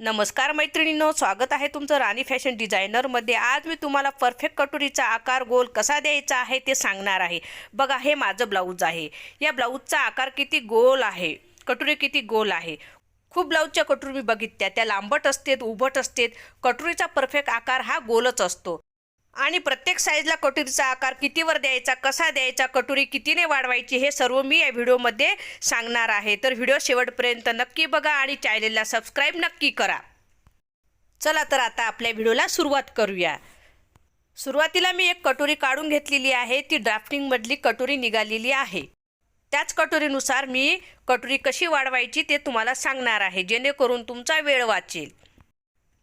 नमस्कार मैत्रिणींनो स्वागत आहे तुमचं राणी फॅशन डिझायनरमध्ये. आज मी तुम्हाला परफेक्ट कटोरीचा आकार गोल कसा द्यायचा आहे ते सांगणार आहे. बघा हे माझं ब्लाऊज आहे. या ब्लाऊजचा आकार किती गोल आहे? कटोरी किती गोल आहे? खूप ब्लाऊजच्या कटोरी मी बघितल्या. त्या लांबट असतात उभट असतात. कटोरीचा परफेक्ट आकार हा गोलच असतो. आणि प्रत्येक साईजला कटोरीचा आकार कितीवर द्यायचा कसा द्यायचा कटोरी कितीने वाढवायची हे सर्व मी या व्हिडिओमध्ये सांगणार आहे. तर व्हिडिओ शेवटपर्यंत नक्की बघा आणि चॅनेलला सबस्क्राईब नक्की करा. चला तर आता आपल्या व्हिडिओला सुरुवात करूया. सुरुवातीला मी एक कटोरी काढून घेतलेली आहे. ती ड्राफ्टिंगमधली कटोरी निघालेली आहे. त्याच कटोरीनुसार मी कटोरी कशी वाढवायची ते तुम्हाला सांगणार आहे. जेणेकरून तुमचा वेळ वाचेल.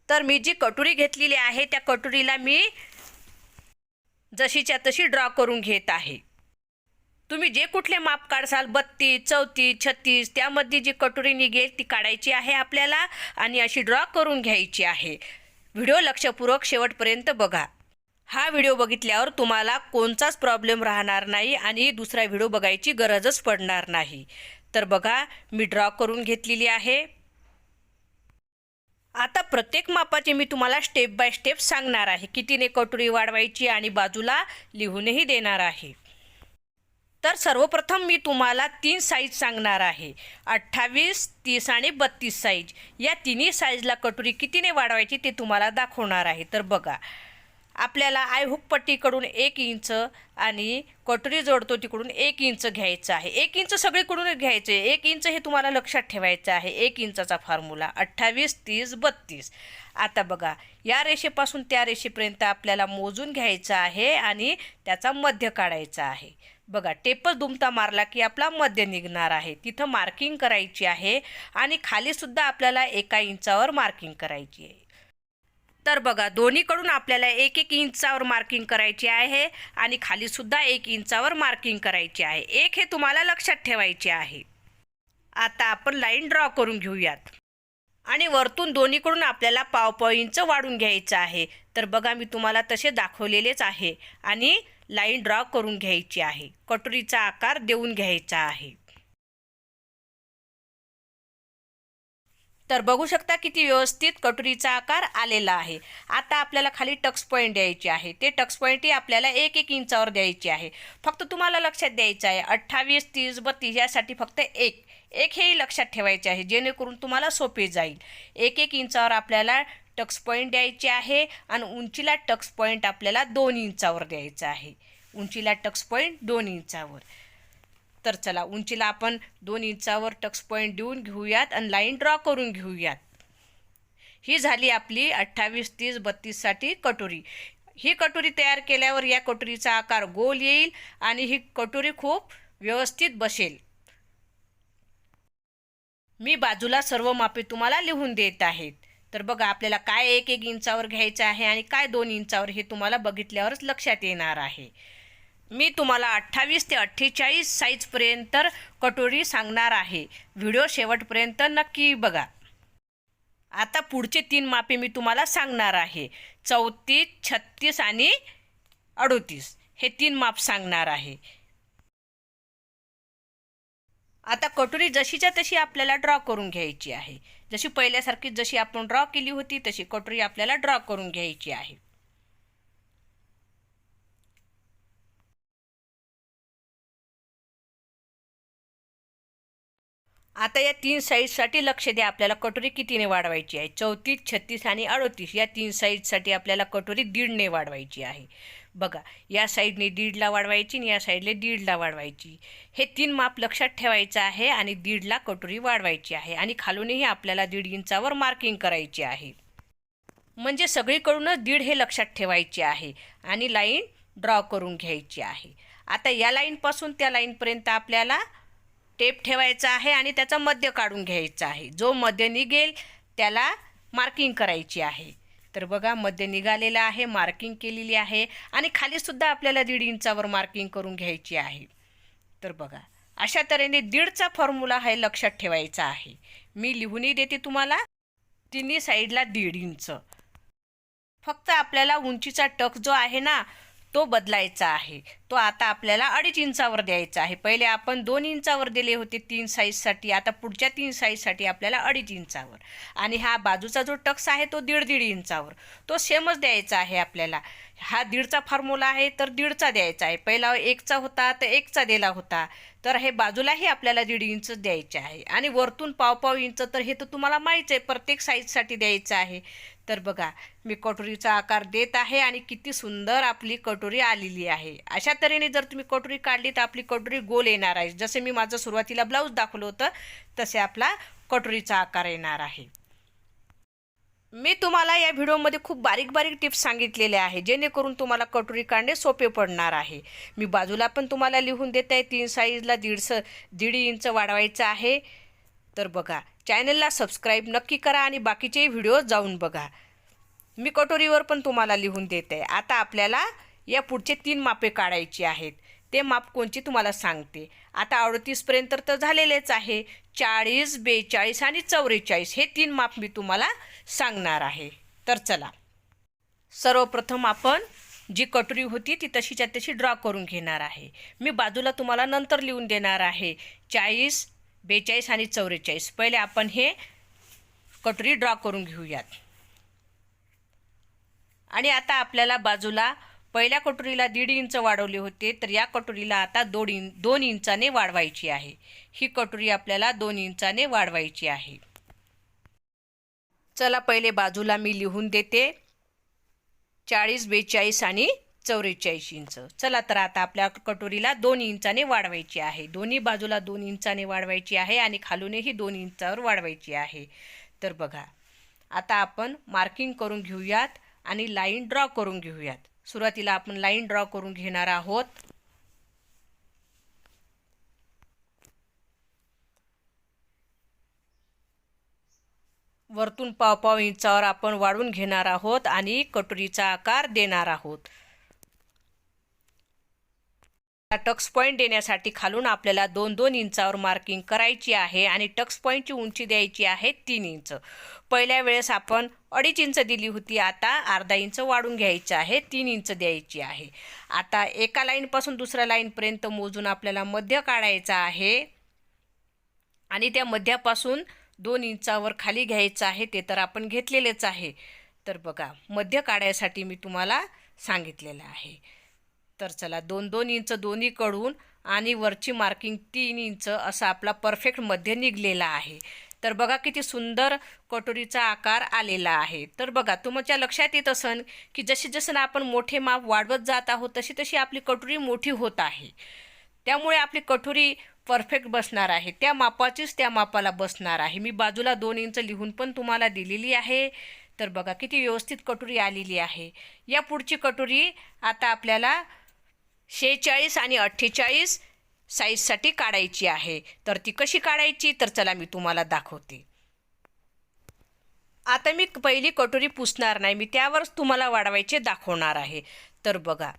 तर मी जी कटोरी घेतलेली आहे त्या कटोरीला मी जशीच्या तशी ड्रॉ करून घेत आहे. तुम्ही जे कुठले माप काढसाल बत्तीस चौतीस छत्तीस त्यामध्ये जी कटोरी निघेल ती काढायची आहे आपल्याला आणि अशी ड्रॉ करून घ्यायची आहे. व्हिडिओ लक्षपूर्वक शेवटपर्यंत बघा. हा व्हिडिओ बघितल्यावर तुम्हाला कोणताच प्रॉब्लेम राहणार नाही आणि दुसरा व्हिडिओ बघायची गरजच पडणार नाही. तर बघा मी ड्रॉ करून घेतलेली आहे. आता प्रत्येक मापाचे मी तुम्हाला स्टेप बाय स्टेप सांगणार आहे. कितीने कटोरी वाढवायची आणि बाजूला लिहूनही देणार आहे. तर सर्वप्रथम मी तुम्हाला तीन साईज सांगणार आहे. अठ्ठावीस तीस आणि बत्तीस साईज या तिन्ही साईजला कटोरी कितीने वाढवायची ते तुम्हाला दाखवणार आहे. तर बघा. आपल्याला आय हुकपट्टीकडून एक इंच आणि कटोरी जोडतो तिकडून एक इंच घ्यायचं आहे. एक इंच सगळीकडून घ्यायचं आहे. एक इंच हे तुम्हाला लक्षात ठेवायचं आहे. एक इंचाचा फॉर्म्युला अठ्ठावीस तीस बत्तीस. आता बघा या रेषेपासून त्या रेषेपर्यंत आपल्याला मोजून घ्यायचं आहे आणि त्याचा मध्य काढायचा आहे. बघा टेपच दुमता मारला की आपला मध्य निघणार आहे. तिथं मार्किंग करायची आहे आणि खालीसुद्धा आपल्याला एका इंचावर मार्किंग करायची आहे. तर बघा दोन्हीकडून आपल्याला एक एक इंचावर मार्किंग करायची आहे आणि खालीसुद्धा एक इंचावर मार्किंग करायची आहे. एक हे तुम्हाला लक्षात ठेवायचे आहे. आता आपण लाईन ड्रॉ करून घेऊयात. आणि वरतून दोन्हीकडून आपल्याला पाव इंच वाढून घ्यायचं आहे. तर बघा मी तुम्हाला तसे दाखवलेलेच आहे आणि लाईन ड्रॉ करून घ्यायची आहे. कटोरीचा आकार देऊन घ्यायचा आहे. तर बघू शकता किती व्यवस्थित कटोरीचा आकार आलेला आहे. आता आपल्याला खाली टक्स पॉईंट द्यायची आहे. ते टक्स पॉईंटही आपल्याला एक एक इंचावर द्यायची आहे. फक्त तुम्हाला लक्षात द्यायचं आहे अठ्ठावीस तीस बत्तीस यासाठी फक्त एक. एक हेही लक्षात ठेवायचे आहे जेणेकरून तुम्हाला सोपे जाईल. एक एक इंचावर आपल्याला टक्स पॉईंट द्यायचे आहे आणि उंचीला टक्स पॉईंट आपल्याला दोन इंचावर द्यायचा आहे. उंचीला टक्स पॉईंट दोन इंचावर. तर चला उंचीला आपण दोन इंचावर टक्स पॉईंट देऊन घेऊयात आणि लाईन ड्रॉ करून घेऊयात. ही झाली आपली अठ्ठावीस तीस बत्तीससाठी कटोरी. ही कटोरी तयार केल्यावर या कटोरीचा आकार गोल येईल आणि ही कटोरी खूप व्यवस्थित बसेल. मी बाजूला सर्व मापे तुम्हाला लिहून देत आहेत तर बघा आपल्याला काय एक एक इंचावर घ्यायचं आहे आणि काय दोन इंचावर हे तुम्हाला बघितल्यावरच लक्षात येणार आहे. मी तुम्हाला अठ्ठावीस ते अठ्ठेचाळीस साईजपर्यंत कटोरी सांगणार आहे. व्हिडिओ शेवटपर्यंत नक्की बघा. आता पुढचे तीन मापे मी तुम्हाला सांगणार आहे. चौतीस छत्तीस आणि अडोतीस. हे तीन माप सांगणार आहे. आता कटोरी जशीच्या तशी आपल्याला ड्रॉ करून घ्यायची आहे. जशी पहिल्यासारखी जशी आपण ड्रॉ केली होती तशी कटोरी आपल्याला ड्रॉ करून घ्यायची आहे. आता या तीन साईजसाठी लक्ष द्या आपल्याला कटोरी कितीने वाढवायची आहे? चौतीस छत्तीस आणि अडोतीस या तीन साईजसाठी आपल्याला कटोरी दीडने वाढवायची आहे. बघा या साईडने दीडला वाढवायची आणि या साईडने दीडला वाढवायची. हे तीन माप लक्षात ठेवायचं आहे आणि दीडला कटोरी वाढवायची आहे आणि खालूनही आपल्याला दीड इंचावर मार्किंग करायची आहे. म्हणजे सगळीकडूनच दीड हे लक्षात ठेवायचे आहे आणि लाईन ड्रॉ करून घ्यायची आहे. आता या लाईनपासून त्या लाईनपर्यंत आपल्याला टेप ठेवायचा आहे आणि त्याचा मध्य काढून घ्यायचा आहे. जो मध्य निघेल त्याला मार्किंग करायची आहे. तर बघा मध्य निघालेला आहे मार्किंग केलेली आहे आणि खालीसुद्धा आपल्याला दीड इंचावर मार्किंग करून घ्यायची आहे. तर बघा अशा तऱ्हेने दीडचा फॉर्म्युला हे लक्षात ठेवायचा आहे. मी लिहूनही देते तुम्हाला तिन्ही साईडला दीड इंच. फक्त आपल्याला उंचीचा टक जो आहे ना तो बदलायचा आहे. तो आता आपल्याला अडीच इंचावर द्यायचा आहे. पहिले आपण दोन इंचावर दिले होते तीन साईजसाठी आता पुढच्या तीन साईजसाठी आपल्याला अडीच इंचावर. आणि हा बाजूचा जो टक्स आहे तो दीड दीड इंचावर. तो सेमच द्यायचा आहे आपल्याला. हा दीडचा फॉर्म्युला आहे तर दीडचा द्यायचा आहे. पहिला एकचा होता तर एकचा दिला होता. तर हे बाजूलाही आपल्याला दीड इंच द्यायचे आहे. आणि वरतून पाव पाव इंच तर हे तर तुम्हाला माहीत आहे. प्रत्येक साईजसाठी द्यायचं आहे. तर बघा मी कटोरीचा आकार देत आहे आणि किती सुंदर आपली कटोरी आलेली आहे. अशा तऱ्हेने जर तुम्ही कटोरी काढली तर आपली कटोरी गोल येणार आहे. जसे मी माझं सुरुवातीला ब्लाऊज दाखवलं होतं तसे आपला कटोरीचा आकार येणार आहे. मी तुम्हाला या व्हिडिओमध्ये खूप बारीक बारीक टिप्स सांगितलेल्या आहे जेणेकरून तुम्हाला कटोरी काढणे सोपे पडणार आहे. मी बाजूला पण तुम्हाला लिहून देत आहे तीन साईजला दीडस दीड इंच वाढवायचं आहे. तर बघा चॅनलला सबस्क्राईब नक्की करा आणि बाकीचेही व्हिडिओ जाऊन बघा. मी कटोरीवर पण तुम्हाला लिहून देते. आहे आता आपल्याला या पुढचे तीन मापे काढायची आहेत. ते माप कोणची तुम्हाला सांगते. आता अडतीसपर्यंत तर झालेलेच आहे. चाळीस बेचाळीस आणि चौवेचाळीस हे तीन माप मी तुम्हाला सांगणार आहे. तर चला. सर्वप्रथम आपण जी कटोरी होती ती तशीच्या तशी ड्रॉ करून घेणार आहे. मी बाजूला तुम्हाला नंतर लिहून देणार आहे. चाळीस बेचाळीस आणि चौवेचाळीस. पहिले आपण हे कटोरी ड्रॉ करून घेऊयात. आणि आता आपल्याला बाजूला पहिल्या कटोरीला दीड इंच वाढवले होते तर या कटोरीला आता दोन इंच दोन इंचाने वाढवायची आहे. ही कटोरी आपल्याला दोन इंचाने वाढवायची आहे. चला पहिले बाजूला मी लिहून देते. चाळीस बेचाळीस आणि चौवेचाळीस इंच. चला तर आता आपल्या कटोरीला दोन इंचाने वाढवायची आहे. दोन्ही बाजूला दोन इंचाने वाढवायची आहे आणि खालूनही दोन इंचावर वाढवायची आहे. तर बघा आता आपण मार्किंग करून घेऊयात आणि लाईन ड्रॉ करून घेऊयात. सुरुवातीला आपण लाईन ड्रॉ करून घेणार आहोत. वरतून पाव पाव इंचावर आपण वाढून घेणार आहोत आणि कटोरीचा आकार देणार आहोत. टक्स पॉईंट देण्यासाठी खालून आपल्याला दोन दोन इंचावर मार्किंग करायची आहे आणि टक्स पॉईंटची उंची द्यायची आहे तीन इंच. पहिल्या वेळेस आपण अडीच इंच दिली होती आता अर्धा इंच वाढून घ्यायचं आहे तीन इंच द्यायची आहे. आता एका लाईनपासून दुसऱ्या लाईनपर्यंत मोजून आपल्याला मध्य काढायचा आहे. आणि त्या मध्यापासून दोन इंचावर खाली घ्यायचं आहे ते तर आपण घेतलेलेच आहे. तर बघा मध्य काढायसाठी मी तुम्हाला सांगितलेलं आहे. तर चला दोन दोन इंच दोन्हीकडून आणि वरची मार्किंग तीन इंच असा आपला परफेक्ट मध्य निघलेला आहे. तर बघा किती सुंदर कटोरीचा आकार आलेला आहे. तर बघा तुमच्या लक्षात येत असन की जसे जसं आपण मोठे माप वाढवत जात आहोत तशी तशी आपली कटोरी मोठी होत आहे. त्यामुळे आपली कटोरी परफेक्ट बसणार आहे. त्या मापाचीच त्या मापाला बसणार आहे. मी बाजूला दोन इंच लिहून पण तुम्हाला दिलेली आहे. तर बघा किती व्यवस्थित कटोरी आलेली आहे. या पुढची कटोरी आता आपल्याला शेहेचाळीस आणि अठ्ठेचाळीस साईजसाठी काढायची आहे. तर ती कशी काढायची? तर चला मी तुम्हाला दाखवते. आता मी पहिली कटोरी पुसणार नाही. मी त्यावरच तुम्हाला वाढवायचे दाखवणार आहे. तर बघा.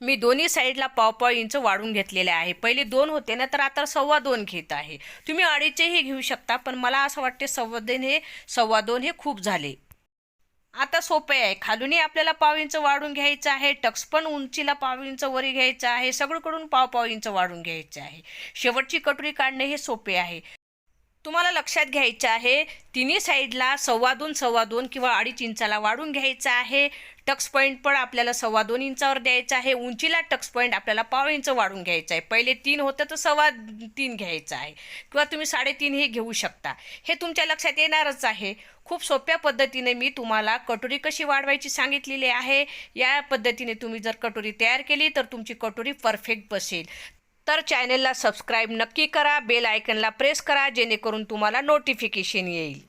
मी दोन्ही साईडला पाव पाव इंच वाढून घेतलेले आहे. पहिले दोन होते ना तर आता सव्वा दोन घेत आहे. तुम्ही अडीचेही घेऊ शकता पण मला असं वाटते सव्वा दोन हे सव्वा दोन हे खूप झाले. आता सोपे आहे. खालूनही आपल्याला पाव इंच वाढून घ्यायचं आहे. टक्स पण उंचीला पाव इंच वरी घ्यायचं आहे. सगळीकडून पाव पाव इंच वाढून घ्यायचं आहे. शेवटची कटोरी काढणे हे सोपे आहे. तुम्हाला लक्षात घ्यायचं आहे तिन्ही साईडला सव्वा दोन सव्वा दोन किंवा अडीच इंचाला वाढून घ्यायचं आहे. टक्स पॉईंट पण आपल्याला सव्वा दोन इंचावर द्यायचं आहे. उंचीला टक्स पॉईंट आपल्याला पाव इंच वाढून घ्यायचं आहे. पहिले तीन होतं तर सव्वा तीन घ्यायचं आहे. किंवा तुम्ही साडेतीनही घेऊ शकता. हे तुमच्या लक्षात येणारच आहे. खूप सोप्या पद्धतीने मी तुम्हाला कटोरी कशी वाढवायची सांगितलेली आहे. या पद्धतीने तुम्ही जर कटोरी तयार केली तर तुमची कटोरी परफेक्ट बसेल. तर चॅनेलला सबस्क्राईब नक्की करा. बेल आयकनला प्रेस करा. जेणेकरून तुम्हाला नोटिफिकेशन येईल.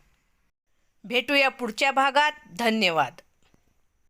भेटूया पुढच्या भागात. धन्यवाद.